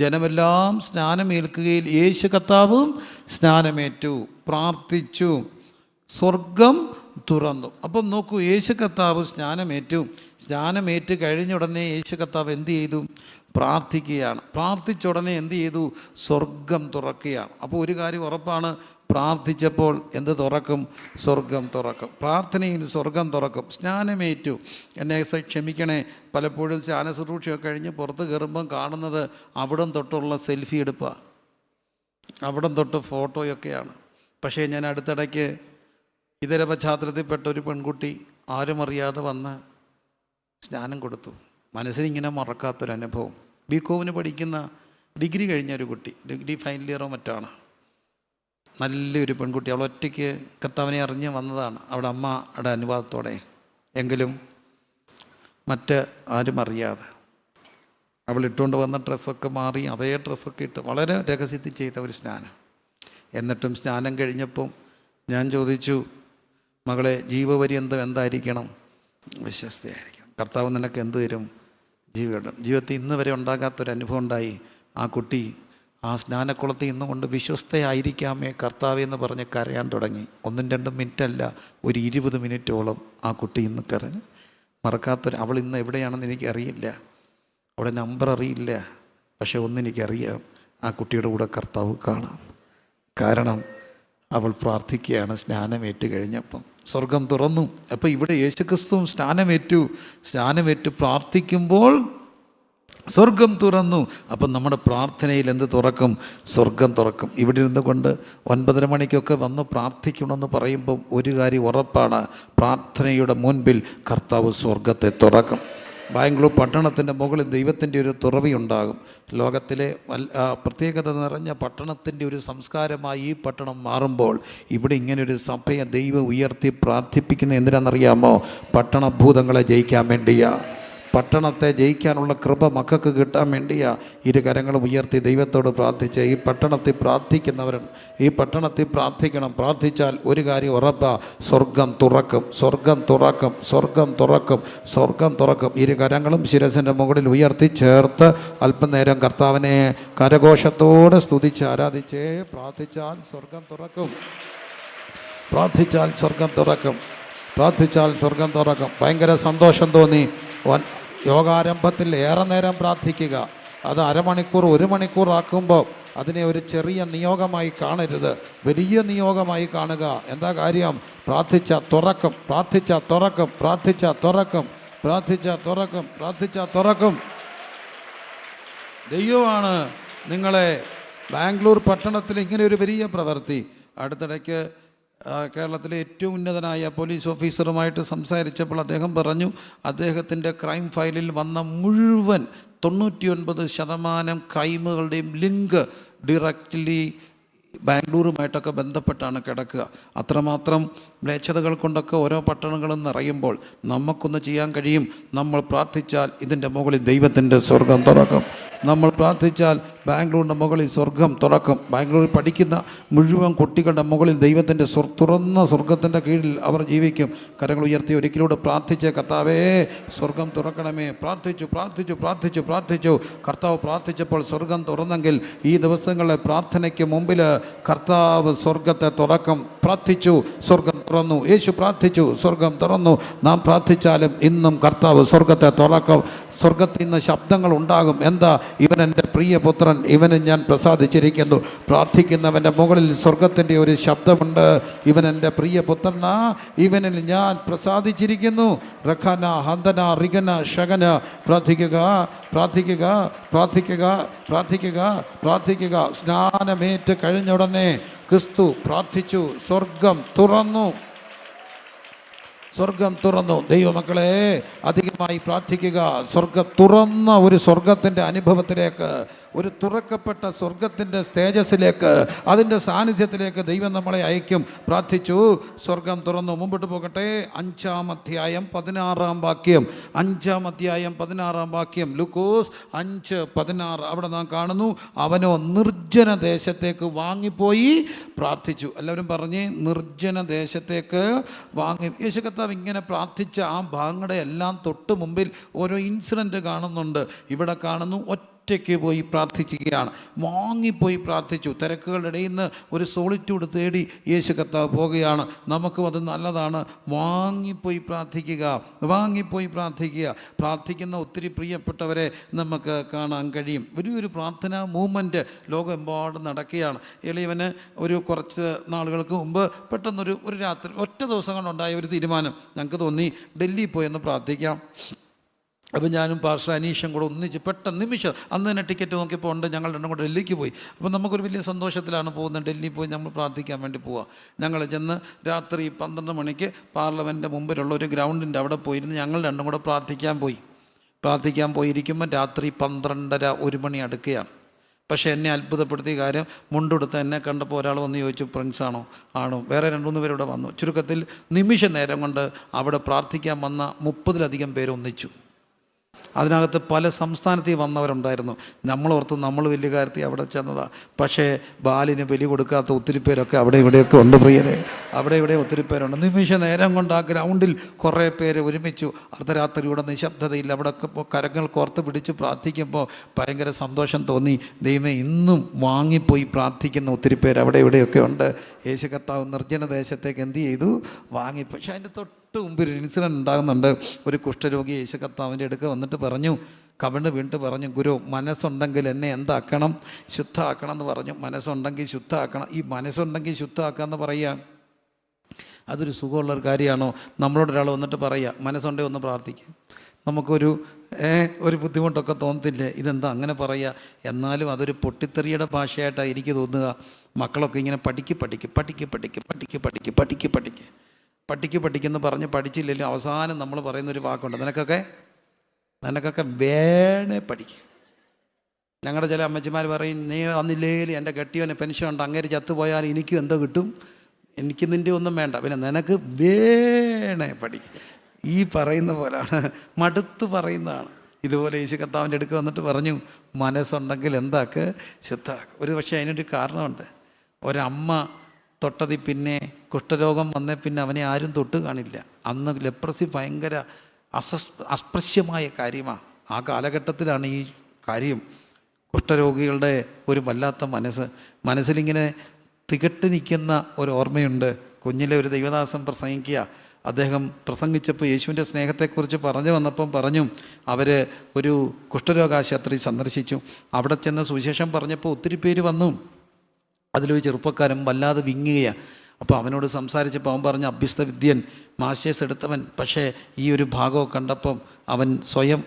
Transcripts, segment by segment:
ജനമെല്ലാം സ്നാനമേൽക്കുകയിൽ യേശു കർത്താവും സ്നാനമേറ്റു പ്രാർത്ഥിച്ചു. സ്വർഗം തുറന്നു. അപ്പം നോക്കൂ യേശു കർത്താവ് സ്നാനമേറ്റു. സ്നാനമേറ്റ് കഴിഞ്ഞ ഉടനെ യേശു കർത്താവ് എന്ത് ചെയ്തു? പ്രാർത്ഥിക്കുകയാണ്. പ്രാർത്ഥിച്ച ഉടനെ എന്ത് ചെയ്തു? സ്വർഗം തുറക്കുകയാണ്. അപ്പോൾ ഒരു കാര്യം ഉറപ്പാണ് പ്രാർത്ഥിച്ചപ്പോൾ എന്ത് തുറക്കും? സ്വർഗം തുറക്കും. പ്രാർത്ഥനയിൽ സ്വർഗം തുറക്കും. സ്നാനമേറ്റു. എന്നെ ക്ഷമിക്കണേ. പലപ്പോഴും സ്നാന ശുശ്രൂഷയൊക്കെ കഴിഞ്ഞ് പുറത്ത് കയറുമ്പം കാണുന്നത് അവിടം തൊട്ടുള്ള സെൽഫി എടുപ്പാണ് അവിടം തൊട്ട് ഫോട്ടോയൊക്കെയാണ്. പക്ഷേ ഞാൻ അടുത്തിടയ്ക്ക് ഇതര പശ്ചാത്തലത്തിൽപ്പെട്ട ഒരു പെൺകുട്ടി ആരും അറിയാതെ വന്ന് സ്നാനം കൊടുത്തു. മനസ്സിനിങ്ങനെ മറക്കാത്തൊരനുഭവം. ബി കോവിന് പഠിക്കുന്ന ഡിഗ്രി കഴിഞ്ഞ ഒരു കുട്ടി. ഡിഗ്രി ഫൈനൽ ഇയറോ മറ്റാണ്. നല്ലൊരു പെൺകുട്ടി. അവൾ ഒറ്റയ്ക്ക് കർത്താവിനെ അറിഞ്ഞ് വന്നതാണ്. അവിടെ അമ്മയുടെ അനുവാദത്തോടെ. എങ്കിലും മറ്റ് ആരും അറിയാതെ. അവൾ ഇട്ടുകൊണ്ട് വന്ന ഡ്രസ്സൊക്കെ മാറി അതേ ഡ്രസ്സൊക്കെ ഇട്ട് വളരെ രഹസ്യത്തിൽ ചെയ്ത ഒരു സ്നാനം. എന്നിട്ടും സ്നാനം കഴിഞ്ഞപ്പം ഞാൻ ചോദിച്ചു മകളെ ജീവപര്യന്തം എന്തായിരിക്കണം? വിശ്വസ്തയായിരിക്കണം കർത്താവ് നിനക്ക് എന്ത് തരും? ജീവിതം ജീവിതത്തിൽ ഇന്ന് വരെ ഉണ്ടാകാത്തൊരു അനുഭവം ഉണ്ടായി. ആ കുട്ടി ആ സ്നാനക്കുളത്തിൽ ഇന്നും കൊണ്ട് വിശ്വസ്തയായിരിക്കാമേ കർത്താവ് എന്ന് പറഞ്ഞ് കരയാൻ തുടങ്ങി. ഒന്നും രണ്ടും മിനിറ്റല്ല ഒരു ഇരുപത് മിനിറ്റോളം ആ കുട്ടി ഇന്ന് കരഞ്ഞു. മറക്കാത്തൊരു അവൾ ഇന്ന് എവിടെയാണെന്ന് എനിക്കറിയില്ല. അവിടെ നമ്പർ അറിയില്ല. പക്ഷെ ഒന്നെനിക്കറിയാം ആ കുട്ടിയുടെ കൂടെ കർത്താവ് കാണാം. കാരണം അവൾ പ്രാർത്ഥിക്കുകയാണ് സ്നാനമേറ്റ് കഴിഞ്ഞപ്പം. സ്വർഗം തുറന്നു. അപ്പോൾ ഇവിടെ യേശുക്രിസ്തുവും സ്നാനമേറ്റു. സ്നാനമേറ്റ് പ്രാർത്ഥിക്കുമ്പോൾ സ്വർഗം തുറന്നു. അപ്പം നമ്മുടെ പ്രാർത്ഥനയിൽ എന്ത് തുറക്കും? സ്വർഗം തുറക്കും. ഇവിടെ ഇരുന്ന് കൊണ്ട് ഒൻപതര മണിക്കൊക്കെ വന്ന് പ്രാർത്ഥിക്കണമെന്ന് പറയുമ്പം ഒരു കാര്യം ഉറപ്പാണ്. പ്രാർത്ഥനയുടെ മുൻപിൽ കർത്താവ് സ്വർഗത്തെ തുറക്കും. ബാംഗ്ലൂർ പട്ടണത്തിന്റെ മുകളിൽ ദൈവത്തിന്റെ ഒരു തുറവിയുണ്ടാകും. ലോകത്തിലെ പ്രത്യേകത നിറഞ്ഞ പട്ടണത്തിന്റെ ഒരു സംസ്കാരമായി ഈ പട്ടണം മാറുമ്പോൾ ഇവിടെ ഇങ്ങനൊരു സഭയെ ദൈവം ഉയർത്തി പ്രാർത്ഥിപ്പിക്കുന്ന എന്തിനാണെന്നറിയാമോ? പട്ടണഭൂതങ്ങളെ ജയിക്കാൻ വേണ്ടിയാ. പട്ടണത്തെ ജയിക്കാനുള്ള കൃപ മക്കൾക്ക് കിട്ടാൻ വേണ്ടിയാ ഇരു കരങ്ങളും ഉയർത്തി ദൈവത്തോട് പ്രാർത്ഥിച്ച്. ഈ പട്ടണത്തിൽ പ്രാർത്ഥിക്കുന്നവരും ഈ പട്ടണത്തിൽ പ്രാർത്ഥിക്കണം. പ്രാർത്ഥിച്ചാൽ ഒരു കാര്യം ഉറപ്പാ. സ്വർഗം തുറക്കും. സ്വർഗം തുറക്കും. സ്വർഗം തുറക്കും. സ്വർഗം തുറക്കും. ഇരു കരങ്ങളും ശിരസിന്റെ മുകളിൽ ഉയർത്തി ചേർത്ത് അല്പനേരം കർത്താവിനെ കരഘോഷത്തോടെ സ്തുതിച്ച് ആരാധിച്ചേ. പ്രാർത്ഥിച്ചാൽ സ്വർഗം തുറക്കും. പ്രാർത്ഥിച്ചാൽ സ്വർഗം തുറക്കും. പ്രാർത്ഥിച്ചാൽ സ്വർഗം തുറക്കും. ഭയങ്കര സന്തോഷം തോന്നി. യോഗാരംഭത്തിൽ ഏറെ നേരം പ്രാർത്ഥിക്കുക. അത് അരമണിക്കൂർ ഒരു മണിക്കൂർ ആക്കുമ്പോൾ അതിനെ ഒരു ചെറിയ നിയോഗമായി കാണരുത്. വലിയ നിയോഗമായി കാണുക. എന്താ കാര്യം? പ്രാർത്ഥിച്ച തുറക്കും പ്രാർത്ഥിച്ച തുറക്കും പ്രാർത്ഥിച്ച തുറക്കും പ്രാർത്ഥിച്ച തുറക്കും പ്രാർത്ഥിച്ച തുറക്കും. ദൈവമാണ് നിങ്ങളെ ബാംഗ്ലൂർ പട്ടണത്തിൽ ഇങ്ങനെ ഒരു വലിയ പ്രവൃത്തി. അടുത്തിടയ്ക്ക് കേരളത്തിലെ ഏറ്റവും ഉന്നതനായ പോലീസ് ഓഫീസറുമായിട്ട് സംസാരിച്ചപ്പോൾ അദ്ദേഹം പറഞ്ഞു അദ്ദേഹത്തിന്റെ ക്രൈം ഫയലിൽ വന്ന മുഴുവൻ തൊണ്ണൂറ്റിയൊൻപത് ശതമാനം ക്രൈമുകളുടെയും ലിങ്ക് ഡയറക്റ്റ്ലി ബാംഗ്ലൂരുമായിട്ടൊക്കെ ബന്ധപ്പെട്ടാണ് കിടക്കുക. അത്രമാത്രം മ്ലേച്ഛതകൾ കൊണ്ടൊക്കെ ഓരോ പട്ടണങ്ങളും നിറയുമ്പോൾ നമുക്കൊന്ന് ചെയ്യാൻ കഴിയും. നമ്മൾ പ്രാർത്ഥിച്ചാൽ ഇതിന്റെ മുകളിൽ ദൈവത്തിന്റെ സ്വർഗം തുറക്കും. നമ്മൾ പ്രാർത്ഥിച്ചാൽ ബാംഗ്ലൂരിന്റെ മുകളിൽ സ്വർഗം തുറക്കും. ബാംഗ്ലൂരിൽ പഠിക്കുന്ന മുഴുവൻ കുട്ടികളുടെ മുകളിൽ ദൈവത്തിന്റെ സ്വർ തുറന്ന സ്വർഗത്തിന്റെ കീഴിൽ അവർ ജീവിക്കും. കരങ്ങൾ ഉയർത്തി ഒരിക്കലൂടെ പ്രാർത്ഥിച്ച് കർത്താവേ സ്വർഗം തുറക്കണമേ. പ്രാർത്ഥിച്ചു പ്രാർത്ഥിച്ചു പ്രാർത്ഥിച്ചു പ്രാർത്ഥിച്ചു. കർത്താവ് പ്രാർത്ഥിച്ചപ്പോൾ സ്വർഗം തുറന്നെങ്കിൽ ഈ ദിവസങ്ങളിലെ പ്രാർത്ഥനയ്ക്ക് മുമ്പിൽ കർത്താവ് സ്വർഗത്തെ തുറക്കും. പ്രാർത്ഥിച്ചു സ്വർഗം തുറന്നു. യേശു പ്രാർത്ഥിച്ചു സ്വർഗം തുറന്നു. നാം പ്രാർത്ഥിച്ചാലും ഇന്നും കർത്താവ് സ്വർഗത്തെ തുറക്കും. സ്വർഗത്തിൽ നിന്ന് ശബ്ദങ്ങൾ ഉണ്ടാകും. എന്താ? ഇവൻ എന്റെ പ്രിയപുത്രൻ ഇവന് ഞാൻ പ്രസാദിച്ചിരിക്കുന്നു. പ്രാർത്ഥിക്കുന്നവന്റെ മുകളിൽ സ്വർഗത്തിന്റെ ഒരു ശബ്ദമുണ്ട്. ഇവൻ എന്റെ പ്രിയ പുത്രനാ ഇവനിൽ ഞാൻ പ്രസാദിച്ചിരിക്കുന്നു. റഖന ഹന്തന റിഗന ഷഗന പ്രാർത്ഥിക്കുക പ്രാർത്ഥിക്കുക പ്രാർത്ഥിക്കുക പ്രാർത്ഥിക്കുക പ്രാർത്ഥിക്കുക. സ്നാനമേറ്റ് കഴിഞ്ഞ ഉടനെ ക്രിസ്തു പ്രാർത്ഥിച്ചു സ്വർഗം തുറന്നു. സ്വർഗം തുറന്നു. ദൈവമക്കളെ അധികമായി പ്രാർത്ഥിക്കുക. സ്വർഗം തുറന്ന ഒരു സ്വർഗത്തിന്റെ അനുഭവത്തിലേക്ക് ഒരു തുറക്കപ്പെട്ട സ്വർഗത്തിന്റെ സ്റ്റേജസിലേക്ക് അതിന്റെ സാന്നിധ്യത്തിലേക്ക് ദൈവം നമ്മളെ അയക്കും. പ്രാർത്ഥിച്ചു. സ്വർഗം തുറന്നു. മുമ്പോട്ട് പോകട്ടെ. അഞ്ചാം അധ്യായം പതിനാറാം വാക്യം. അഞ്ചാം അധ്യായം പതിനാറാം വാക്യം. ലുക്കോസ് അഞ്ച് പതിനാറ്. അവിടെ നാം കാണുന്നു അവനോ നിർജന ദേശത്തേക്ക് വാങ്ങിപ്പോയി. പ്രാർത്ഥിച്ചു. എല്ലാവരും പറഞ്ഞ് നിർജന ദേശത്തേക്ക് വാങ്ങി. യേശു കർത്താവ് ഇങ്ങനെ പ്രാർത്ഥിച്ച ആ ഭാഗങ്ങളുടെ എല്ലാം തൊട്ട് മുമ്പിൽ ഓരോ ഇൻസിഡന്റ് കാണുന്നുണ്ട്. ഇവിടെ കാണുന്നു ഒറ്റ ഒറ്റയ്ക്ക് പോയി പ്രാർത്ഥിക്കുകയാണ് വാങ്ങിപ്പോയി പ്രാർത്ഥിച്ചു. തിരക്കുകളുടെ ഇടയിൽ നിന്ന് ഒരു സോളിറ്റ്യൂഡ് തേടി യേശു കർത്താവ് പോവുകയാണ് നമുക്കും അത് നല്ലതാണ്. വാങ്ങിപ്പോയി പ്രാർത്ഥിക്കുക. വാങ്ങിപ്പോയി പ്രാർത്ഥിക്കുക. പ്രാർത്ഥിക്കുന്ന ഒത്തിരി പ്രിയപ്പെട്ടവരെ നമുക്ക് കാണാൻ കഴിയും. ഒരു പ്രാർത്ഥനാ മൂവ്മെന്റ് ലോകമെമ്പാടും നടക്കുകയാണ്. എളിയവന് ഒരു കുറച്ച് നാളുകൾക്ക് മുമ്പ് പെട്ടെന്നൊരു ഒരു രാത്രി ഒറ്റ ദിവസം കൊണ്ടുണ്ടായ ഒരു തീരുമാനം ഞങ്ങൾക്ക് തോന്നി. ഡൽഹിയിൽ പോയി ഒന്ന് പ്രാർത്ഥിക്കാം. അപ്പോൾ ഞാനും പാസ്റ്റർ അനീഷും കൂടെ ഒന്നിച്ച് പെട്ടെന്ന് നിമിഷം അന്ന് തന്നെ ടിക്കറ്റ് നോക്കിയപ്പോൾ ഉണ്ട് ഞങ്ങൾ രണ്ടും കൂടെ ഡൽഹിക്ക് പോയി. അപ്പോൾ നമുക്കൊരു വലിയ സന്തോഷത്തിലാണ് പോകുന്നത്. ഡൽഹിയിൽ പോയി നമ്മൾ പ്രാർത്ഥിക്കാൻ വേണ്ടി പോവുക ഞങ്ങൾ ചെന്ന് രാത്രി പന്ത്രണ്ട് മണിക്ക് പാർലമെന്റിന്റെ മുമ്പിലുള്ള ഒരു ഗ്രൗണ്ടിന്റെ അവിടെ പോയിരുന്ന് ഞങ്ങൾ രണ്ടും കൂടെ പ്രാർത്ഥിക്കാൻ പോയി. പ്രാർത്ഥിക്കാൻ പോയിരിക്കുമ്പോൾ രാത്രി പന്ത്രണ്ടര ഒരു മണി അടുക്കുകയാണ് പക്ഷേ എന്നെ അത്ഭുതപ്പെടുത്തിയ കാര്യം മുണ്ടെടുത്ത് എന്നെ കണ്ടപ്പോൾ ഒരാൾ വന്ന് ചോദിച്ചു പ്രിൻസ് ആണോ? ആണോ? വേറെ രണ്ടുമൂന്ന് പേരിവിടെ വന്നു. ചുരുക്കത്തിൽ നിമിഷ നേരം കൊണ്ട് അവിടെ പ്രാർത്ഥിക്കാൻ വന്ന മുപ്പതിലധികം പേര് ഒന്നിച്ചു. അതിനകത്ത് പല സംസ്ഥാനത്തിൽ വന്നവരുണ്ടായിരുന്നു. നമ്മളോർത്ത് നമ്മൾ വലിയ കാര്യത്തിൽ അവിടെ ചെന്നതാണ് പക്ഷേ ബാലിന് ബലി കൊടുക്കാത്ത ഒത്തിരി പേരൊക്കെ അവിടെ ഇവിടെയൊക്കെ ഉണ്ട് പ്രിയരെ. അവിടെ ഇവിടെ ഒത്തിരി പേരുണ്ട്. നിമിഷ നേരം കൊണ്ട് ആ ഗ്രൗണ്ടിൽ കുറേ പേര് ഒരുമിച്ചു. അർദ്ധരാത്രിയുടെ നിശബ്ദതയിൽ അവിടെ കരങ്ങൾ കോർത്ത് പിടിച്ച് പ്രാർത്ഥിക്കുമ്പോൾ ഭയങ്കര സന്തോഷം തോന്നി. ദൈവമേ ഇന്നും വാങ്ങിപ്പോയി പ്രാർത്ഥിക്കുന്ന ഒത്തിരി പേര് അവിടെ ഇവിടെയൊക്കെ ഉണ്ട്. യേശു കർത്താവ് നിർജന ദേശത്തേക്ക് എന്ത് ചെയ്തു? വാങ്ങി പക്ഷേ അതിന്റെ തൊട്ട് തൊട്ട് മുമ്പ് ഒരു ഇൻസിഡന്റ് ഉണ്ടാകുന്നുണ്ട്. ഒരു കുഷ്ഠരോഗി യേശു കർത്താവിന്റെ വന്നിട്ട് പറഞ്ഞു കവിണ്ട് വീണ്ടും പറഞ്ഞു ഗുരു മനസ്സുണ്ടെങ്കിൽ എന്നെ എന്താക്കണം? ശുദ്ധമാക്കണം എന്ന് പറഞ്ഞു. മനസ്സുണ്ടെങ്കിൽ ശുദ്ധമാക്കണം. ഈ മനസ്സുണ്ടെങ്കിൽ ശുദ്ധമാക്കുക എന്ന് പറയുക അതൊരു സുഖമുള്ള ഒരു കാര്യമാണോ? നമ്മളോട് ഒരാൾ വന്നിട്ട് പറയുക മനസ്സുണ്ടെങ്കിൽ ഒന്ന് പ്രാർത്ഥിക്കുക നമുക്കൊരു ഒരു ബുദ്ധിമുട്ടൊക്കെ തോന്നത്തില്ലേ? ഇതെന്താ അങ്ങനെ പറയുക? എന്നാലും അതൊരു പൊട്ടിത്തെറിയുടെ ഭാഷയായിട്ടാണ് എനിക്ക് തോന്നുക. മക്കളൊക്കെ ഇങ്ങനെ പഠിക്ക് പഠിക്ക് പഠിക്ക് പഠിക്ക് പഠിക്ക് പഠിക്ക് പഠിക്ക് പഠിക്ക്. പഠിക്ക് പഠിക്കുന്ന പറഞ്ഞ് പഠിച്ചില്ലെങ്കിലും അവസാനം നമ്മൾ പറയുന്നൊരു വാക്കുണ്ട്. നിനക്കൊക്കെ? നിനക്കൊക്കെ വേണേ പഠിക്കും. ഞങ്ങളുടെ ചില അമ്മച്ചിമാർ പറയും നീ അന്നില്ലേലും എന്റെ കെട്ടിയോനെ പെൻഷൻ ഉണ്ട് അങ്ങേര് ചത്തുപോയാൽ എനിക്കും എന്തോ കിട്ടും. എനിക്ക് നിന്റെ ഒന്നും വേണ്ട. പിന്നെ നിനക്ക് വേണേ പഠിക്കും. ഈ പറയുന്ന പോലാണ്. മടുത്ത് പറയുന്നതാണ്. ഇതുപോലെ യേശു കർത്താവിന്റെ അടുക്ക് വന്നിട്ട് പറഞ്ഞു മനസ്സുണ്ടെങ്കിൽ എന്താക്ക്? ശുദ്ധാക്ക്. ഒരു പക്ഷേ അതിനൊരു കാരണമുണ്ട്. ഒരമ്മ തൊട്ടതി പിന്നെ കുഷ്ഠരോഗം വന്നേ പിന്നെ അവനെ ആരും തൊട്ട് കാണില്ല. അന്ന് ലെപ്രസി ഭയങ്കര അസസ് അസ്പൃശ്യമായ കാര്യമാണ് ആ കാലഘട്ടത്തിലാണ് ഈ കാര്യം കുഷ്ഠരോഗികളുടെ ഒരു വല്ലാത്ത മനസ്സ്. മനസ്സിലിങ്ങനെ തികട്ട് നിൽക്കുന്ന ഒരു ഓർമ്മയുണ്ട്. കുഞ്ഞിലെ ഒരു ദൈവദാസൻ പ്രസംഗിക്കുക. അദ്ദേഹം പ്രസംഗിച്ചപ്പോൾ യേശുവിന്റെ സ്നേഹത്തെക്കുറിച്ച് പറഞ്ഞു വന്നപ്പം പറഞ്ഞു അവർ ഒരു കുഷ്ഠരോഗാശുപത്രി സന്ദർശിച്ചു. അവിടെ ചെന്ന് സുവിശേഷം പറഞ്ഞപ്പോൾ ഒത്തിരി പേര് വന്നു. അതിലൊരു ചെറുപ്പക്കാരൻ വല്ലാതെ വിങ്ങുകയാണ് അപ്പോൾ അവനോട് സംസാരിച്ചപ്പോൾ അവൻ പറഞ്ഞ അഭ്യസ്ത വിദ്യൻ മാസ്റ്റേഴ്സ് എടുത്തവൻ. പക്ഷേ ഈ ഒരു ഭാഗമൊക്കെ കണ്ടപ്പം അവൻ സ്വയം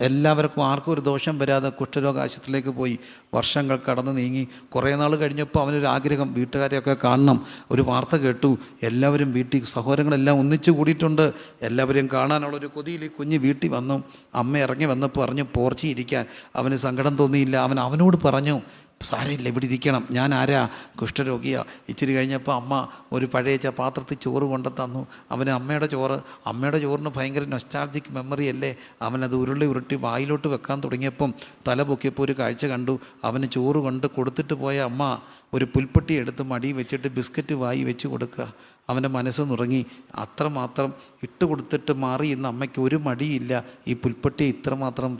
എല്ലാവർക്കും ആർക്കും ഒരു ദോഷം വരാതെ കുഷ്ഠരോഗ ആശുപത്രിയിലേക്ക് പോയി. വർഷങ്ങൾ കടന്നു നീങ്ങി. കുറേ നാൾ കഴിഞ്ഞപ്പോൾ അവനൊരു ആഗ്രഹം വീട്ടുകാരെയൊക്കെ കാണണം. ഒരു വാർത്ത കേട്ടു. എല്ലാവരും വീട്ടിൽ സഹോദരങ്ങളെല്ലാം ഒന്നിച്ചു കൂടിയിട്ടുണ്ട്. എല്ലാവരെയും കാണാനുള്ള ഒരു കൊതിയിൽ ഈ കുഞ്ഞ് വീട്ടിൽ വന്നു. അമ്മ ഇറങ്ങി വന്നപ്പോൾ പറഞ്ഞു പോർച്ചിയിരിക്കാൻ അവന് സങ്കടം തോന്നിയില്ല. അവൻ അവനോട് പറഞ്ഞു സാരമില്ല ഇവിടെ ഇരിക്കണം. ഞാൻ ആരാ? കുഷ്ഠരോഗിയാ. ഇച്ചിരി കഴിഞ്ഞപ്പോൾ അമ്മ ഒരു പഴയ പാത്രത്തിൽ ചോറ് കൊണ്ടു തന്നു അവന് അമ്മയുടെ ചോറ് അമ്മയുടെ ചോറിന് ഭയങ്കര നൊസ്റ്റാൾജിക് മെമ്മറി അല്ലേ? അവനത് ഉരുളി ഉരുട്ടി വായിലോട്ട് വെക്കാൻ തുടങ്ങിയപ്പം തല പൊക്കിയപ്പോൾ ഒരു കാഴ്ച കണ്ടു. അവന് ചോറ് കൊണ്ട് കൊടുത്തിട്ട് പോയ അമ്മ ഒരു പുൽപ്പെട്ടി എടുത്ത് മടി വെച്ചിട്ട് ബിസ്ക്കറ്റ് വായി വെച്ച് കൊടുക്കുക. അവന്റെ മനസ്സ് നുറങ്ങി. അത്രമാത്രം ഇട്ട് കൊടുത്തിട്ട് മാറി ഇന്ന് അമ്മയ്ക്ക് ഒരു മടിയില്ല. ഈ പുൽപ്പെട്ടി ഇത്രമാത്രം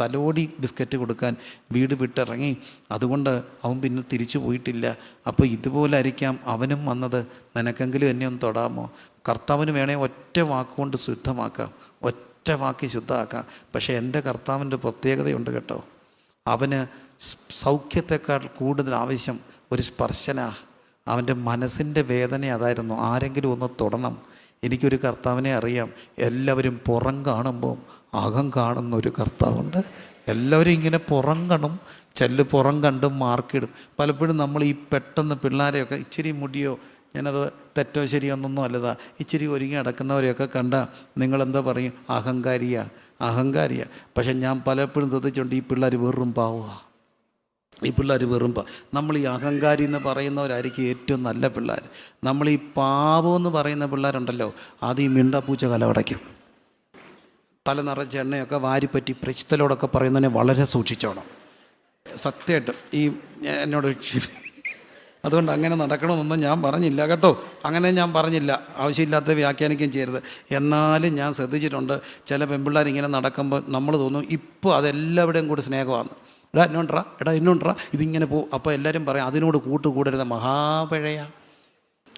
തലോടി ബിസ്ക്കറ്റ് കൊടുക്കാൻ വീട് വിട്ടിറങ്ങി. അതുകൊണ്ട് അവൻ പിന്നെ തിരിച്ചു പോയിട്ടില്ല. അപ്പോൾ ഇതുപോലെ ആയിരിക്കാം അവനും വന്നത്. നിനക്കെങ്കിലും എന്നെ ഒന്ന് തൊടാമോ? കർത്താവിന് വേണേ ഒറ്റ വാക്കുകൊണ്ട് ശുദ്ധമാക്കാം. ഒറ്റ വാക്കി ശുദ്ധമാക്കാം. പക്ഷേ എന്റെ കർത്താവിന്റെ പ്രത്യേകതയുണ്ട് കേട്ടോ. അവന് സൗഖ്യത്തെക്കാൾ കൂടുതൽ ആവശ്യം ഒരു സ്പർശന. അവന്റെ മനസ്സിന്റെ വേദന അതായിരുന്നു. ആരെങ്കിലും ഒന്ന് തൊടണം. എനിക്കൊരു കർത്താവിനെ അറിയാം. എല്ലാവരും പുറം കാണുമ്പോൾ അകം കാണുന്ന ഒരു കർത്താവുണ്ട്. എല്ലാവരും ഇങ്ങനെ പുറം കാണും. ചെല്ല് പുറം കണ്ടും മാർക്കിടും പലപ്പോഴും നമ്മൾ ഈ പെട്ടെന്ന് പിള്ളേരെയൊക്കെ ഇച്ചിരി മുടിയോ ഞാനത് തെറ്റോ ശരിയോ എന്നൊന്നും അല്ലതാ. ഇച്ചിരി ഒരുങ്ങി അടക്കുന്നവരെയൊക്കെ കണ്ട നിങ്ങളെന്താ പറയും? അഹങ്കാരിയാ. അഹങ്കാരിയാ. പക്ഷെ ഞാൻ പലപ്പോഴും ശ്രദ്ധിച്ചുകൊണ്ട് ഈ പിള്ളേർ വെറും പാവുക ഈ പിള്ളേർ വെറുമ്പോൾ നമ്മൾ ഈ അഹങ്കാരി എന്ന് പറയുന്നവരായിരിക്കും ഏറ്റവും നല്ല പിള്ളേർ. നമ്മൾ ഈ പാവം എന്ന് പറയുന്ന പിള്ളേരുണ്ടല്ലോ അത് ഈ മിണ്ടപ്പൂച്ച കലവടയ്ക്കും. തല നിറച്ച എണ്ണയൊക്കെ വാരിപ്പറ്റി പ്രശ്നത്തിലോടൊക്കെ പറയുന്നതിനെ വളരെ സൂക്ഷിച്ചോണം. സത്യമായിട്ടും ഈ എന്നോട് അതുകൊണ്ട് അങ്ങനെ നടക്കണമെന്നും ഞാൻ പറഞ്ഞില്ല കേട്ടോ. അങ്ങനെ ഞാൻ പറഞ്ഞില്ല. ആവശ്യമില്ലാത്ത വ്യാഖ്യാനിക്കുകയും ചെയ്യരുത്. എന്നാലും ഞാൻ ശ്രദ്ധിച്ചിട്ടുണ്ട് ചില പെൺപിള്ളേർ ഇങ്ങനെ നടക്കുമ്പോൾ നമ്മൾ തോന്നും ഇപ്പോൾ അതെല്ലാവരുടെയും കൂടി സ്നേഹമാണ്. എടാ എന്നോണ്ടറ എടാ എന്നോണ്ടറ ഇതിങ്ങനെ പോകും അപ്പോൾ എല്ലാവരും പറയും അതിനോട് കൂട്ടുകൂടരുത്. മഹാപഴയ.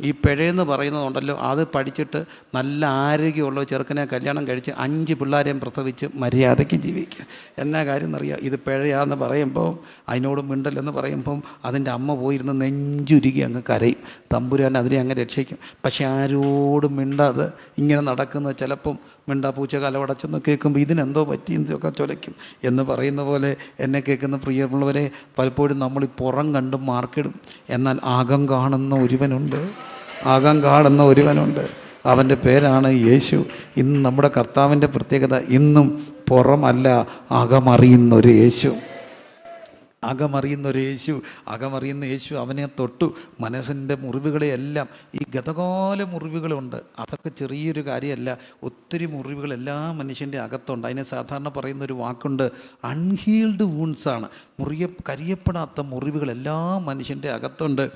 ഈ പിഴയെന്ന് പറയുന്നതുണ്ടല്ലോ അത് പഠിച്ചിട്ട് നല്ല ആരോഗ്യമുള്ള ചെറുക്കനെ കല്യാണം കഴിച്ച് അഞ്ച് പിള്ളേരെയും പ്രസവിച്ച് മര്യാദയ്ക്ക് ജീവിക്കുക. എന്നാ കാര്യം എന്നറിയാം? ഇത് പിഴയാന്ന് പറയുമ്പം അതിനോട് മിണ്ടല്ലെന്ന് പറയുമ്പം അതിന്റെ അമ്മ പോയിരുന്ന് നെഞ്ചുരുകി അങ്ങ് കരയും. തമ്പുരാൻ അതിനെ അങ്ങ് രക്ഷിക്കും. പക്ഷെ ആരോടും മിണ്ടാതെ ഇങ്ങനെ നടക്കുന്ന ചിലപ്പം മിണ്ടാ പൂച്ച കലവടച്ചെന്ന് കേൾക്കുമ്പോൾ ഇതിനെന്തോ പറ്റിയെന്നൊക്കെ ചൊലയ്ക്കും എന്ന് പറയുന്ന പോലെ എന്നെ കേൾക്കുന്ന പ്രിയമുള്ളവരെ പലപ്പോഴും നമ്മൾ ഈ പുറം കണ്ടും മാർക്കിടും. എന്നാൽ അകം കാണുന്ന ഒരുവനുണ്ട്. അകം കാണുന്ന ഒരുവനുണ്ട്. അവന്റെ പേരാണ് യേശു. ഇന്ന് നമ്മുടെ കർത്താവിന്റെ പ്രത്യേകത ഇന്നും പുറമല്ല അകമറിയുന്ന ഒരു യേശു. അകമറിയുന്ന ഒരു യേശു അകമറിയുന്ന യേശു അവനെ തൊട്ടു. മനസ്സിന്റെ മുറിവുകളെയെല്ലാം ഈ ഗതകാല മുറിവുകളുണ്ട്. അതൊക്കെ ചെറിയൊരു കാര്യമല്ല. ഒത്തിരി മുറിവുകൾ എല്ലാ മനുഷ്യന്റെ അകത്തുണ്ട്. അതിനെ സാധാരണ പറയുന്ന ഒരു വാക്കുണ്ട് അൺഹീൽഡ് വൂൺസാണ് മുറിയ കരിയപ്പെടാത്ത മുറിവുകൾ എല്ലാ മനുഷ്യന്റെ അകത്തുണ്ട്.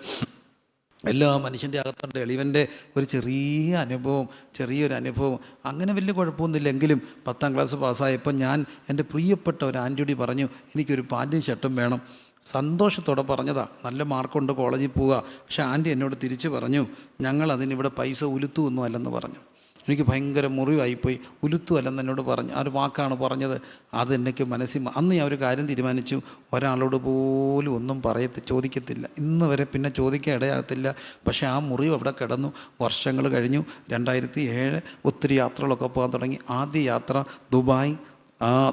എല്ലാ മനുഷ്യന്റെ അകത്തുണ്ട്. എളിവന്റെ ഒരു ചെറിയ അനുഭവം ചെറിയൊരു അനുഭവം. അങ്ങനെ വലിയ കുഴപ്പമൊന്നുമില്ലെങ്കിലും പത്താം ക്ലാസ് പാസ്സായപ്പോൾ ഞാൻ എന്റെ പ്രിയപ്പെട്ട ഒരു ആന്റിയോടി പറഞ്ഞു എനിക്കൊരു പാന്റും ഷർട്ടും വേണം. സന്തോഷത്തോടെ പറഞ്ഞതാ. നല്ല മാർക്കുണ്ട് കോളേജിൽ പോവുക. പക്ഷേ ആന്റി എന്നോട് തിരിച്ചു പറഞ്ഞു ഞങ്ങൾ അതിനിവിടെ പൈസ ഉലുത്തുവൊന്നും അല്ലെന്ന് പറഞ്ഞു. എനിക്ക് ഭയങ്കര മുറിവായിപ്പോയി. ഉലുത്തു അല്ലെന്ന് എന്നോട് പറഞ്ഞു ആ ഒരു വാക്കാണ് പറഞ്ഞത്. അത് എനിക്ക് മനസ്സിൽ അന്ന് ഞാൻ ഒരു കാര്യം തീരുമാനിച്ചു. ഒരാളോട് പോലും ഒന്നും പറയത്തി ചോദിക്കത്തില്ല. ഇന്ന് വരെ പിന്നെ ചോദിക്കാൻ ഇടയാകത്തില്ല. പക്ഷേ ആ മുറിവ് അവിടെ കിടന്നു. വർഷങ്ങൾ കഴിഞ്ഞു. രണ്ടായിരത്തി ഏഴ് ഒത്തിരി യാത്രകളൊക്കെ പോകാൻ തുടങ്ങി. ആദ്യ യാത്ര Dubai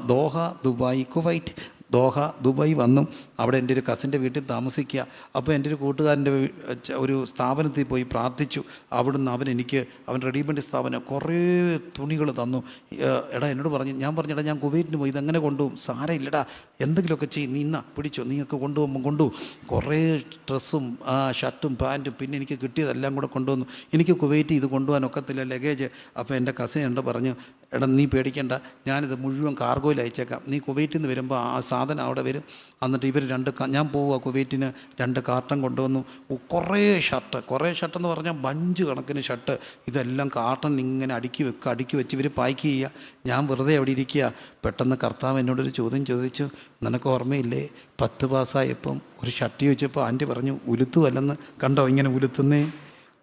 Doha Dubai Kuwait. Doha Dubai വന്നു. അവിടെ എന്റെ ഒരു കസിന്റെ വീട്ടിൽ താമസിക്കുക. അപ്പോൾ എന്റെ ഒരു കൂട്ടുകാരന്റെ ഒരു സ്ഥാപനത്തിൽ പോയി പ്രാർത്ഥിച്ചു. അവിടുന്ന് അവൻ എനിക്ക് അവൻ റെഡിമെയ്ഡ് സ്ഥാപനം കുറേ തുണികൾ തന്നു. എടാ എന്നോട് പറഞ്ഞു ഞാൻ പറഞ്ഞു എടാ ഞാൻ കുവൈറ്റിന് പോയി ഇതെങ്ങനെ കൊണ്ടുപോകും? സാരമില്ലടാ എന്തെങ്കിലുമൊക്കെ ചെയ്യും നീ ഇന്നാ പിടിച്ചോ നീയൊക്കെ കൊണ്ടുപോകുമ്പോൾ കൊണ്ടുപോകും. കുറേ ഡ്രസ്സും ഷർട്ടും പാന്റും പിന്നെ എനിക്ക് കിട്ടിയതെല്ലാം കൂടെ കൊണ്ടുവന്നു. എനിക്ക് കുവൈറ്റ് ഇത് കൊണ്ടുപോകാൻ ഒക്കത്തില്ല ലഗേജ്. അപ്പോൾ എന്റെ കസിൻ എന്നോട് പറഞ്ഞു എടാ നീ പേടിക്കേണ്ട ഞാനിത് മുഴുവൻ കാർഗോയിൽ അയച്ചേക്കാം. നീ കുവൈറ്റിൽ നിന്ന് വരുമ്പോൾ ആ സാധനം അവിടെ വരും. എന്നിട്ട് ഇവർ രണ്ട് ഞാൻ പോവുക കുവൈറ്റിന് രണ്ട് കാർട്ടൺ കൊണ്ടുവന്നു. കുറേ ഷർട്ട്. കുറേ ഷർട്ട് എന്ന് പറഞ്ഞാൽ ബഞ്ച് കണക്കിന് ഷർട്ട്. ഇതെല്ലാം കാർട്ടൺ ഇങ്ങനെ അടുക്കി വെക്കുക അടുക്കി വെച്ച് ഇവർ പാക്ക് ചെയ്യുക. ഞാൻ വെറുതെ അവിടെ ഇരിക്കുക. പെട്ടെന്ന് കർത്താവ് എന്നോടൊരു ചോദ്യം ചോദിച്ചു. നിനക്ക് ഓർമ്മയില്ലേ? പത്ത് പാസ്സായപ്പം ഒരു ഷർട്ട് ചോദിച്ചപ്പോൾ ആന്റി പറഞ്ഞു ഉലുത്തുമല്ലെന്ന് കണ്ടോ ഇങ്ങനെ ഉലുത്തുന്നേ?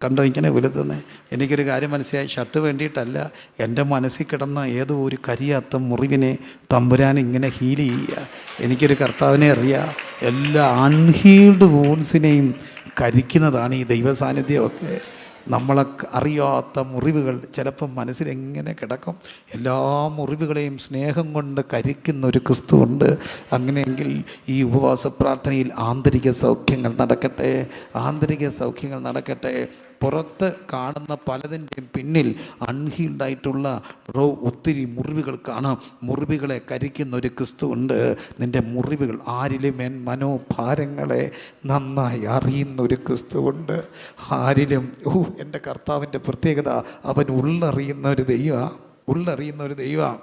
കണ്ടോ ഇങ്ങനെ ഉലുത്തുന്നേ എനിക്കൊരു കാര്യം മനസ്സിലായി. ഷർട്ട് വേണ്ടിയിട്ടല്ല എന്റെ മനസ്സിൽ കിടന്ന ഏതോ ഒരു കരിയാത്ത മുറിവിനെ തമ്പുരാൻ ഇങ്ങനെ ഹീൽ ചെയ്യുക. എനിക്കൊരു കർത്താവിനെ അറിയാം എല്ലാ അൺഹീൽഡ് വൂൺസിനെയും കരിക്കുന്നതാണ് ഈ ദൈവസാന്നിധ്യമൊക്കെ. നമ്മളെ അറിയാത്ത മുറിവുകൾ ചിലപ്പം മനസ്സിലെങ്ങനെ കിടക്കും? എല്ലാ മുറിവുകളെയും സ്നേഹം കൊണ്ട് കരിക്കുന്ന ഒരു ക്രിസ്തു ഉണ്ട് അങ്ങനെയെങ്കിൽ ഈ ഉപവാസ പ്രാർത്ഥനയിൽ ആന്തരിക സൗഖ്യങ്ങൾ നടക്കട്ടെ ആന്തരിക സൗഖ്യങ്ങൾ നടക്കട്ടെ. പുറത്ത് കാണുന്ന പലതിന്റെയും പിന്നിൽ അൺഹീൽഡായിട്ടുള്ള റോ ഒത്തിരി മുറിവുകൾ കാണാം മുറിവുകളെ കരിക്കുന്ന ഒരു ക്രിസ്തു ഉണ്ട്. നിന്റെ മുറിവുകൾ ആരിലും എൻ മനോഭാരങ്ങളെ നന്നായി അറിയുന്ന ഒരു ക്രിസ്തു ഉണ്ട്. ആരിലും ഓ എന്റെ കർത്താവിന്റെ പ്രത്യേകത അവൻ ഉള്ളറിയുന്ന ഒരു ദൈവ ഉള്ളറിയുന്ന ഒരു ദൈവമാണ്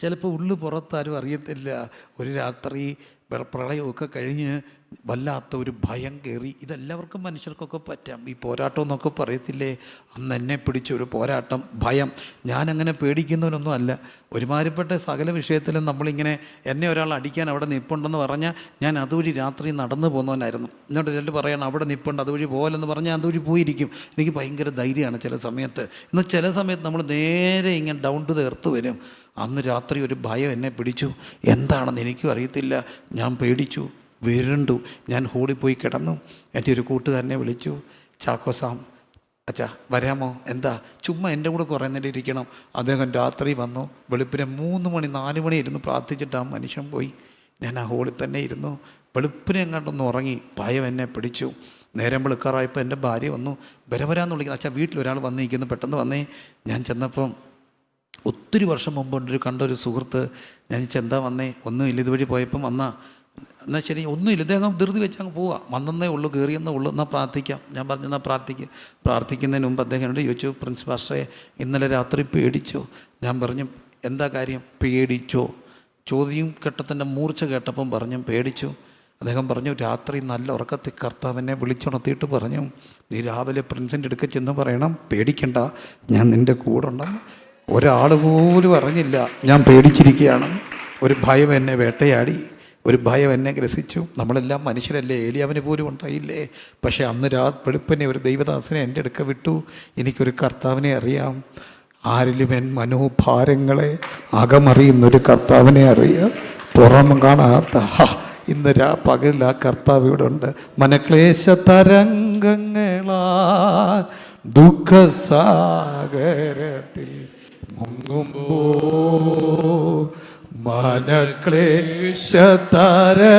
ചിലപ്പോൾ ഉള്ളു പുറത്താരും അറിയത്തില്ല. ഒരു രാത്രി പ്രളയമൊക്കെ കഴിഞ്ഞ് വല്ലാത്ത ഒരു ഭയം കയറി. ഇതെല്ലാവർക്കും മനുഷ്യർക്കൊക്കെ പറ്റാം. ഈ പോരാട്ടം എന്നൊക്കെ പറയത്തില്ലേ? അന്ന് എന്നെ പിടിച്ച ഒരു പോരാട്ടം ഭയം. ഞാനങ്ങനെ പേടിക്കുന്നവനൊന്നും അല്ല. ഒരുമാതിരിപ്പെട്ട സകല വിഷയത്തിലും നമ്മളിങ്ങനെ എന്നെ ഒരാൾ അടിക്കാൻ അവിടെ നിൽപ്പുണ്ടെന്ന് പറഞ്ഞാൽ ഞാൻ അതുവഴി രാത്രി നടന്നു പോകുന്നവനായിരുന്നു. എന്നോട് രണ്ട് പറയണം അവിടെ നിൽപ്പുണ്ട് അതുവഴി പോകലെന്ന് പറഞ്ഞാൽ അതുവഴി പോയിരിക്കും. എനിക്ക് ഭയങ്കര ധൈര്യമാണ് ചില സമയത്ത്. എന്നാൽ ചില സമയത്ത് നമ്മൾ നേരെ ഇങ്ങനെ ഡൗൺ ടു തീർത്ത് വരും. അന്ന് രാത്രി ഒരു ഭയം എന്നെ പിടിച്ചു. എന്താണെന്ന് എനിക്കും അറിയത്തില്ല. ഞാൻ പേടിച്ചു വിരണ്ടു. ഞാൻ ഹോളിൽ പോയി കിടന്നു. എന്റെ ഒരു കൂട്ടുകാരനെ വിളിച്ചു ചാക്കോസാം അച്ഛാ വരാമോ? എന്താ? ചുമ്മാ എന്റെ കൂടെ കുറേ നേരം ഇരിക്കണം. അദ്ദേഹം രാത്രി വന്നു. വെളുപ്പിനെ മൂന്ന് മണി നാല് മണി ഇരുന്ന് പ്രാർത്ഥിച്ചിട്ട് ആ മനുഷ്യൻ പോയി. ഞാൻ ആ ഹോളിൽ തന്നെ ഇരുന്നു. വെളുപ്പിനെ എങ്ങാണ്ടൊന്ന് ഉറങ്ങി ഭയം എന്നെ പിടിച്ചു. നേരം വെളുക്കാറായപ്പോൾ എന്റെ ഭാര്യ വന്നു. വരവരാന്ന് വിളിക്കുന്നു. അച്ഛാ വീട്ടിൽ ഒരാൾ വന്നിരിക്കുന്നു. പെട്ടെന്ന് വന്നേ. ഞാൻ ചെന്നപ്പം ഒത്തിരി വർഷം മുമ്പ് ഒരു കണ്ടൊരു സുഹൃത്ത് ഞാൻ എന്താ വന്നേ? ഒന്നുമില്ല ഇതുവഴി പോയപ്പം വന്നാ. എന്നാൽ ശരി ഒന്നുമില്ല ഇദ്ദേഹം ധൃതി വെച്ച് അങ്ങ് പോവാം. വന്നേ ഉള്ളൂ കയറിയെന്നേ ഉള്ളൂ എന്നാൽ പ്രാർത്ഥിക്കാം. ഞാൻ പറഞ്ഞു എന്നാൽ പ്രാർത്ഥിക്കുക പ്രാർത്ഥിക്കുന്നതിന് മുമ്പ് അദ്ദേഹം എന്നോട് ചോദിച്ചു പ്രിൻസ് പാസ്റ്ററെ ഇന്നലെ രാത്രി പേടിച്ചോ? ഞാൻ പറഞ്ഞു എന്താ കാര്യം? പേടിച്ചോ? ചോദ്യം കെട്ടത്തിന്റെ മൂർച്ച കേട്ടപ്പം പറഞ്ഞു പേടിച്ചു. അദ്ദേഹം പറഞ്ഞു രാത്രി നല്ല ഉറക്കത്തിൽ കർത്താവിനെ വിളിച്ചുണർത്തിയിട്ട് പറഞ്ഞു നീ രാവിലെ പ്രിൻസിന്റെ അടുക്ക ചെന്ന് പറയണം പേടിക്കണ്ട ഞാൻ നിന്റെ കൂടെ ഉണ്ടെന്ന് ഒരാൾ പോലും അറിഞ്ഞില്ല. ഞാൻ പേടിച്ചിരിക്കുകയാണ്. ഒരു ഭയം എന്നെ വേട്ടയാടി. ഒരു ഭയം എന്നെ ഗ്രസിച്ചു. നമ്മളെല്ലാം മനുഷ്യരല്ലേ? ഏലിയാവിന് പോലും ഉണ്ടായില്ലേ? പക്ഷേ അന്ന് രാ വെളുപ്പിനെ ഒരു ദൈവദാസനെ എന്റെ അടുക്ക വിട്ടു. എനിക്കൊരു കർത്താവിനെ അറിയാം. ആരിലും എൻ മനോഭാരങ്ങളെ അകമറിയുന്നൊരു കർത്താവിനെ അറിയാം. പുറം കാണാത്ത ഇന്ന് രാ പകലിൽ ആ കർത്താവ് ഇവിടെ ഉണ്ട്. മനക്ലേശ തരംഗങ്ങളാ ദുഃഖസാഗരത്തിൽ മുങ്ങുമ്പോ മനക്ലേശ തരംഗങ്ങളാ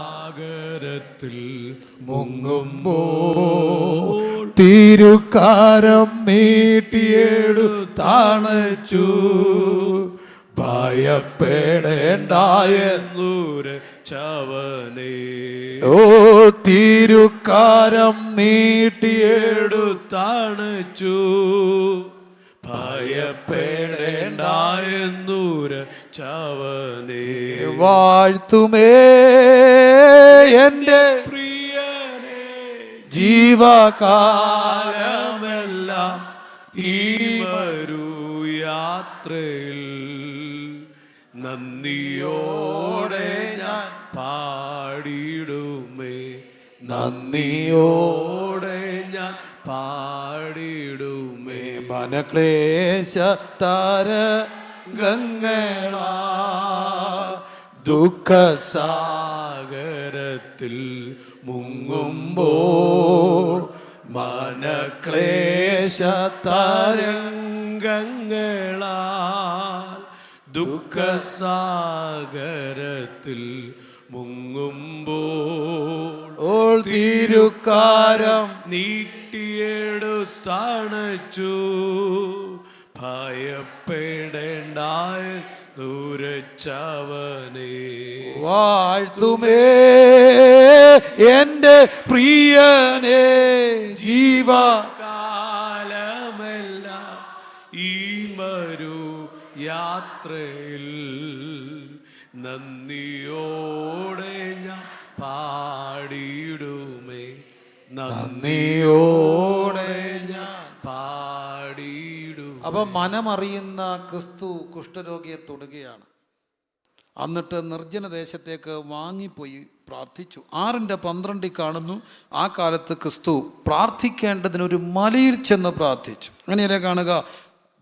ദുഃഖസാഗരത്തിൽ മുങ്ങുമ്പോ തിരുക്കാരം നീട്ടിയെടുത്താണച്ചു ഭയപ്പെടേണ്ടായെന്ന് ചവനേ. ഓ തിരുക്കാരം നീട്ടിയെടുത്തണച്ചു. ഭയപ്പെടേണ്ടായെന്നൂര് ചവനേ. വാഴ്ത്തുമേ എന്റെ പ്രിയനേ. ജീവകാലമെല്ലാം ഈ വരൂ യാത്രയിൽ. നന്ദിയോടെ ഞാൻ പാടിടുമേ നന്ദിയോടെ ഞാൻ പാടിടുമേ മനക്ലേശ താര ഗംഗള ദുഃഖസാഗരത്തിൽ മുങ്ങുമ്പോ മനക്ലേശ തരംഗങ്ങളാൽ ദുഃഖസാഗരത്തിൽ മുങ്ങുമ്പോൾ ഓൾ തിരുക്കാരം നീട്ടിയെടുത്തണച്ചു. ഭയപ്പെടേണ്ടായ ദൂരച്ചവനെ. വാഴ്ത്തുമേ എന്റെ പ്രിയനേ ജീവ യാത്രയിൽ നന്ദിയോടെ ഞാൻ പാടിയിടുമേ. നന്ദിയോടെ ഞാൻ പാടിയിടും അപ്പൊ മനമറിയുന്ന ക്രിസ്തു കുഷ്ഠരോഗിയെ തൊടുകയാണ്. എന്നിട്ട് നിർജന ദേശത്തേക്ക് വാങ്ങിപ്പോയി പ്രാർത്ഥിച്ചു. ആറിന്റെ പന്ത്രണ്ടിൽ കാണുന്നു ആ കാലത്ത് ക്രിസ്തു പ്രാർത്ഥിക്കേണ്ടതിന് ഒരു മലയിൽ ചെന്ന് പ്രാർത്ഥിച്ചു. അങ്ങനെയല്ലേ കാണുക?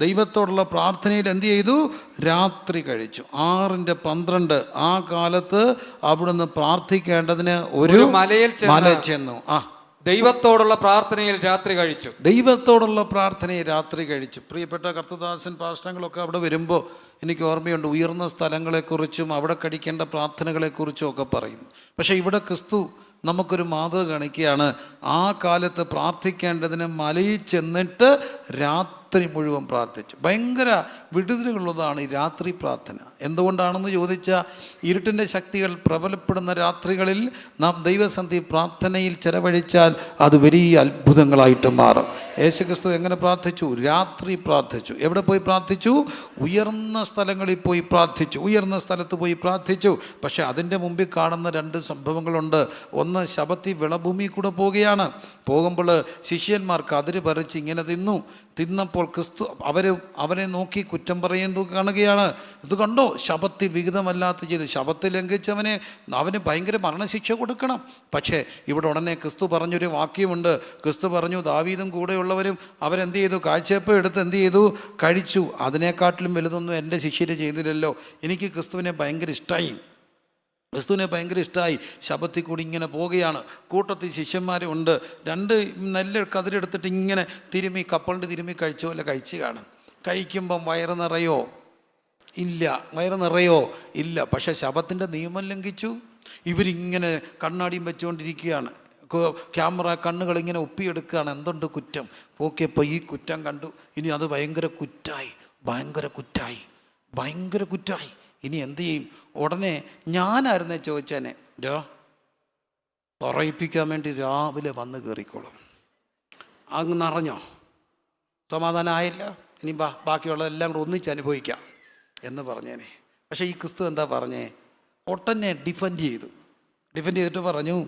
ദൈവത്തോടുള്ള പ്രാർത്ഥനയിൽ എന്ത് ചെയ്തു? രാത്രി കഴിച്ചു. ആറിന്റെ പന്ത്രണ്ട് ആ കാലത്ത് അവിടുന്ന് പ്രാർത്ഥിക്കേണ്ടതിന് ഒരു മലയിൽ മല ചെന്നു. ആ. ദൈവത്തോടുള്ള പ്രാർത്ഥനയിൽ രാത്രി കഴിച്ചു. ദൈവത്തോടുള്ള പ്രാർത്ഥനയിൽ രാത്രി കഴിച്ചു. പ്രിയപ്പെട്ട കർത്തദാസൻ പാഷ്ടങ്ങളൊക്കെ അവിടെ വരുമ്പോൾ എനിക്ക് ഓർമ്മയുണ്ട്. ഉയർന്ന സ്ഥലങ്ങളെക്കുറിച്ചും അവിടെ കഴിക്കേണ്ട പ്രാർത്ഥനകളെക്കുറിച്ചും ഒക്കെ പറയുന്നു. പക്ഷേ ഇവിടെ ക്രിസ്തു നമുക്കൊരു മാതൃക കാണിക്കുകയാണ്. ആ കാലത്ത് പ്രാർത്ഥിക്കേണ്ടതിന് മലയിൽ ചെന്നിട്ട് രാത്രി മുഴുവൻ പ്രാർത്ഥിച്ചു. ഭയങ്കര വിടുതലുള്ളതാണ് ഈ രാത്രി പ്രാർത്ഥന. എന്തുകൊണ്ടാണെന്ന് ചോദിച്ചാൽ ഇരുട്ടിന്റെ ശക്തികൾ പ്രബലപ്പെടുന്ന രാത്രികളിൽ നാം ദൈവസന്ധി പ്രാർത്ഥനയിൽ ചെലവഴിച്ചാൽ അത് വലിയ അത്ഭുതങ്ങളായിട്ട് മാറും. യേശുക്രിസ്തു എങ്ങനെ പ്രാർത്ഥിച്ചു? രാത്രി പ്രാർത്ഥിച്ചു. എവിടെ പോയി പ്രാർത്ഥിച്ചു? ഉയർന്ന സ്ഥലങ്ങളിൽ പോയി പ്രാർത്ഥിച്ചു. ഉയർന്ന സ്ഥലത്ത് പോയി പ്രാർത്ഥിച്ചു. പക്ഷെ അതിന്റെ മുമ്പിൽ കാണുന്ന രണ്ട് സംഭവങ്ങളുണ്ട്. ഒന്ന് ശബത്തി വിളഭൂമി കൂടെ പോവുകയാണ്. പോകുമ്പോൾ ശിഷ്യന്മാർക്ക് അതിര് പറിച്ച് ഇങ്ങനെ തിന്നു. തിന്നപ്പോൾ ക്രിസ്തു അവർ അവനെ നോക്കി കുറ്റം പറയുന്നത് കാണുകയാണ്. ഇത് കണ്ടോ? ശബത്തിൽ വിഹിതമല്ലാത്ത ചെയ്തു ശബത്ത് ലംഘിച്ചവനെ അവന് ഭയങ്കര മരണശിക്ഷ കൊടുക്കണം. പക്ഷേ ഇവിടെ ഉടനെ ക്രിസ്തു പറഞ്ഞൊരു വാക്യമുണ്ട്. ക്രിസ്തു പറഞ്ഞു ദാവീതും ദാവീദും കൂടെയുള്ളവരും അവരെന്ത് ചെയ്തു? കാഴ്ചയപ്പം എടുത്ത് എന്ത് ചെയ്തു? കഴിച്ചു. അതിനെക്കാട്ടിലും വലുതൊന്നും എന്റെ ശിഷ്യർ ചെയ്തില്ലല്ലോ. എനിക്ക് ക്രിസ്തുവിനെ ഭയങ്കര ഇഷ്ടമായി ക്രിസ്തുവിനെ ഭയങ്കര ഇഷ്ടമായി ശബത്തിൽ കൂടി ഇങ്ങനെ പോവുകയാണ്. കൂട്ടത്തിൽ ശിഷ്യന്മാരും ഉണ്ട്. രണ്ട് നെല്ല് കതിരെടുത്തിട്ട് ഇങ്ങനെ തിരുമി കപ്പലിന്റെ തിരുമി കഴിച്ച പോലെ കഴിച്ച് കാണും. കഴിക്കുമ്പം വയറ് നിറയോ? ഇല്ല. വയറ് നിറയോ? ഇല്ല. പക്ഷേ ശബത്തിന്റെ നിയമം ലംഘിച്ചു. ഇവരിങ്ങനെ കണ്ണാടിയും വെച്ചുകൊണ്ടിരിക്കുകയാണ്. ക്യാമറ കണ്ണുകൾ ഇങ്ങനെ ഒപ്പിയെടുക്കുകയാണ്. എന്തുണ്ട് കുറ്റം? പോക്കിയപ്പോൾ ഈ കുറ്റം കണ്ടു. ഇനി അത് ഭയങ്കര കുറ്റായി. ഭയങ്കര കുറ്റായി. ഭയങ്കര കുറ്റായി. ഇനി എന്ത് ചെയ്യും? ഉടനെ ഞാനായിരുന്നേ ചോദിച്ചേനെ ജോ പറയിപ്പിക്കാൻ വേണ്ടി രാവിലെ വന്ന് കയറിക്കോളും. അങ്ങ് നിറഞ്ഞോ? സമാധാനമായില്ല ഇനി ബാ ബാക്കിയുള്ള എല്ലാം കൂടെ ഒന്നിച്ച് അനുഭവിക്കാം എന്ന് പറഞ്ഞേനെ. പക്ഷേ ഈ ക്രിസ്തു എന്താ പറഞ്ഞേ? ഒട്ടനെ ഡിഫെൻഡ് ചെയ്തു. ഡിഫെൻഡ് ചെയ്തിട്ട് പറഞ്ഞു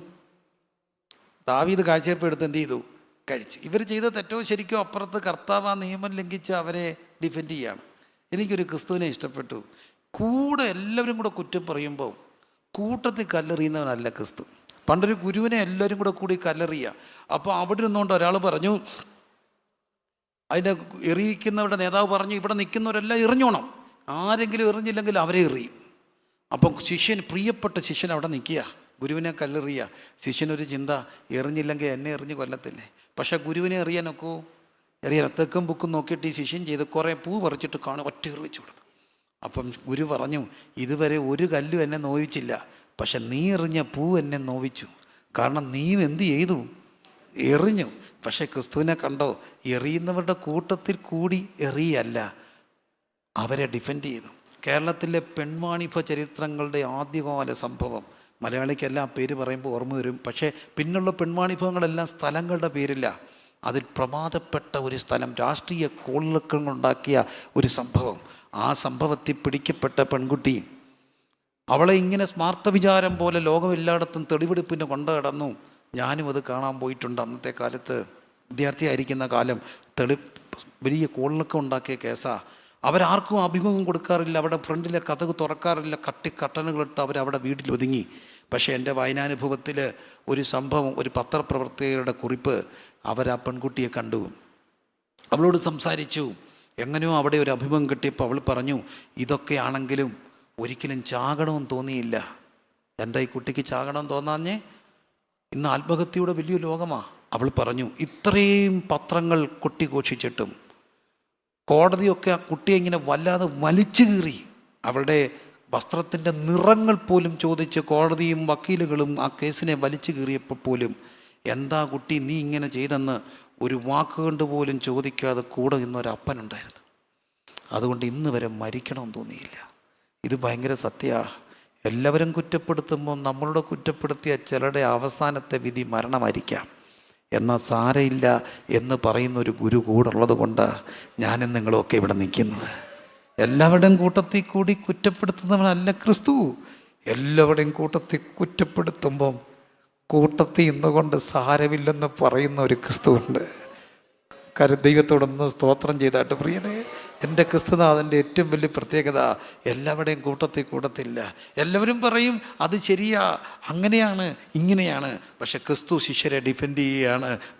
ദാവീദ് കാഴ്ചയപ്പോൾ എടുത്ത് എന്ത് ചെയ്തു? കഴിച്ചു. ഇവർ ചെയ്ത തെറ്റോ ശരിക്കോ അപ്പുറത്ത് കർത്താവ് ആ നിയമം ലംഘിച്ച് അവരെ ഡിഫെൻഡ് ചെയ്യാണ്. എനിക്കൊരു ക്രിസ്തുവിനെ ഇഷ്ടപ്പെട്ടു. കൂടെ എല്ലാവരും കൂടെ കുറ്റം പറയുമ്പോൾ കൂട്ടത്തിൽ കല്ലെറിയുന്നവനല്ല ക്രിസ്തു. പണ്ടൊരു ഗുരുവിനെ എല്ലാവരും കൂടെ കൂടി കല്ലെറിയുക അപ്പോൾ അവിടെ നിന്നുകൊണ്ട് ഒരാൾ പറഞ്ഞു അതിന്റെ എറിയിക്കുന്നവരുടെ നേതാവ് പറഞ്ഞു ഇവിടെ നിൽക്കുന്നവരെല്ലാം എറിഞ്ഞോണം. ആരെങ്കിലും എറിഞ്ഞില്ലെങ്കിൽ അവരെ എറിയും. അപ്പം ശിഷ്യൻ പ്രിയപ്പെട്ട ശിഷ്യൻ അവിടെ നിൽക്കുക ഗുരുവിനെ കല്ലെറിയുക ശിഷ്യനൊരു ചിന്ത എറിഞ്ഞില്ലെങ്കിൽ എന്നെ എറിഞ്ഞ് കൊല്ലത്തില്ലേ? പക്ഷേ ഗുരുവിനെ എറിയാനൊക്കോ എറിയാൻ തെക്കും ബുക്കും നോക്കിയിട്ട് ഈ ശിഷ്യൻ ചെയ്ത് കുറേ പൂ പറിച്ചിട്ട് കാണും ഒറ്റ എറിവിച്ചു കൊടുത്തു. അപ്പം ഗുരു പറഞ്ഞു ഇതുവരെ ഒരു കല്ലും എന്നെ നോവിച്ചില്ല. പക്ഷെ നീ എറിഞ്ഞ പൂ എന്നെ നോവിച്ചു. കാരണം നീ എന്ത് ചെയ്തു? എറിഞ്ഞു. പക്ഷെ ക്രിസ്തുവിനെ കണ്ടോ എറിയുന്നവരുടെ കൂട്ടത്തിൽ കൂടി എറിയല്ല. അവരെ ഡിഫെൻഡ് ചെയ്തു. കേരളത്തിലെ പെൺവാണിഭ ചരിത്രങ്ങളുടെ ആദ്യകാല സംഭവം മലയാളിക്കെല്ലാം പേര് പറയുമ്പോൾ ഓർമ്മ വരും. പക്ഷേ പിന്നുള്ള പെൺവാണിഭവങ്ങളെല്ലാം സ്ഥലങ്ങളുടെ പേരില്ല. അതിൽ പ്രമാദപ്പെട്ട ഒരു സ്ഥലം രാഷ്ട്രീയ കോളിളക്കങ്ങളുണ്ടാക്കിയ ഒരു സംഭവം. ആ സംഭവത്തിൽ പിടിക്കപ്പെട്ട പെൺകുട്ടി അവളെ ഇങ്ങനെ സ്മാർത്ഥ വിചാരം പോലെ ലോകം എല്ലായിടത്തും തെളിവെടുപ്പിന് കൊണ്ടു കിടന്നു ഞാനും അത് കാണാൻ പോയിട്ടുണ്ട് അന്നത്തെ കാലത്ത്. വിദ്യാർത്ഥിയായിരിക്കുന്ന കാലം തെളി വലിയ കോളിളക്കം ഉണ്ടാക്കിയ കേസാ. അവരാർക്കും അഭിമുഖം കൊടുക്കാറില്ല അവിടെ ഫ്രണ്ടിലെ കഥക് തുറക്കാറില്ല കട്ടി കട്ടനുകളിട്ട് അവരവിടെ വീട്ടിൽ ഒതുങ്ങി. പക്ഷേ എന്റെ വായനാനുഭവത്തിൽ ഒരു സംഭവം ഒരു പത്രപ്രവർത്തകരുടെ കുറിപ്പ് അവർ ആ പെൺകുട്ടിയെ കണ്ടു. അവളോട് സംസാരിച്ചു എങ്ങനെയോ അവിടെ ഒരു അഭിമുഖം കിട്ടിയപ്പോൾ അവൾ പറഞ്ഞു ഇതൊക്കെയാണെങ്കിലും ഒരിക്കലും ചാകണമെന്ന് തോന്നിയില്ല. എന്റെ ഈ കുട്ടിക്ക് ചാകണം തോന്നാഞ്ഞേ? ഇന്ന് ആത്മഹത്യയുടെ വലിയ ലോകമാണ് അവൾ പറഞ്ഞു ഇത്രയും പത്രങ്ങൾ കൊട്ടിഘോഷിച്ചിട്ടും കോടതിയൊക്കെ ആ കുട്ടിയെ ഇങ്ങനെ വല്ലാതെ വലിച്ചു കീറി. അവളുടെ വസ്ത്രത്തിന്റെ നിറങ്ങൾ പോലും ചോദിച്ച് കോടതിയും വക്കീലുകളും ആ കേസിനെ വലിച്ചു കീറിയപ്പോൾ പോലും എന്താ കുട്ടി നീ ഇങ്ങനെ ചെയ്തെന്ന് ഒരു വാക്ക് വാക്കുകൊണ്ട് പോലും ചോദിക്കാതെ കൂടെ നിന്നൊരപ്പനുണ്ടായിരുന്നു അതുകൊണ്ട് ഇന്ന് വരെ മരിക്കണമെന്ന് തോന്നിയില്ല. ഇത് ഭയങ്കര സത്യമാണ് എല്ലാവരും കുറ്റപ്പെടുത്തുമ്പോൾ നമ്മളുടെ കുറ്റപ്പെടുത്തിയ ചിലരുടെ അവസാനത്തെ വിധി മരണമായിരിക്കാം. എന്നാൽ സാരയില്ല എന്ന് പറയുന്ന ഒരു ഗുരു കൂടുള്ളത് കൊണ്ട് ഞാനും നിങ്ങളൊക്കെ ഇവിടെ നിൽക്കുന്നത്. എല്ലാവരുടെയും കൂട്ടത്തിൽ കൂടി കുറ്റപ്പെടുത്തുന്നവനല്ല ക്രിസ്തു. എല്ലാവരുടെയും കൂട്ടത്തിൽ കുറ്റപ്പെടുത്തുമ്പം കൂട്ടത്തിൽ ഇന്നുകൊണ്ട് സാരമില്ലെന്ന് പറയുന്ന ഒരു ക്രിസ്തുവുണ്ട്. കരു ദൈവത്തോടൊന്ന് സ്തോത്രം ചെയ്തായിട്ട് പ്രിയനെ. എന്റെ ക്രിസ്തുനാഥന്റെ ഏറ്റവും വലിയ പ്രത്യേകത എല്ലാവരുടെയും കൂട്ടത്തിൽ കൂടത്തില്ല. എല്ലാവരും പറയും അത് ശരിയാ അങ്ങനെയാണ് ഇങ്ങനെയാണ്. പക്ഷെ ക്രിസ്തു ശിഷ്യരെ ഡിഫെൻഡ് ചെയ്യുകയാണ്.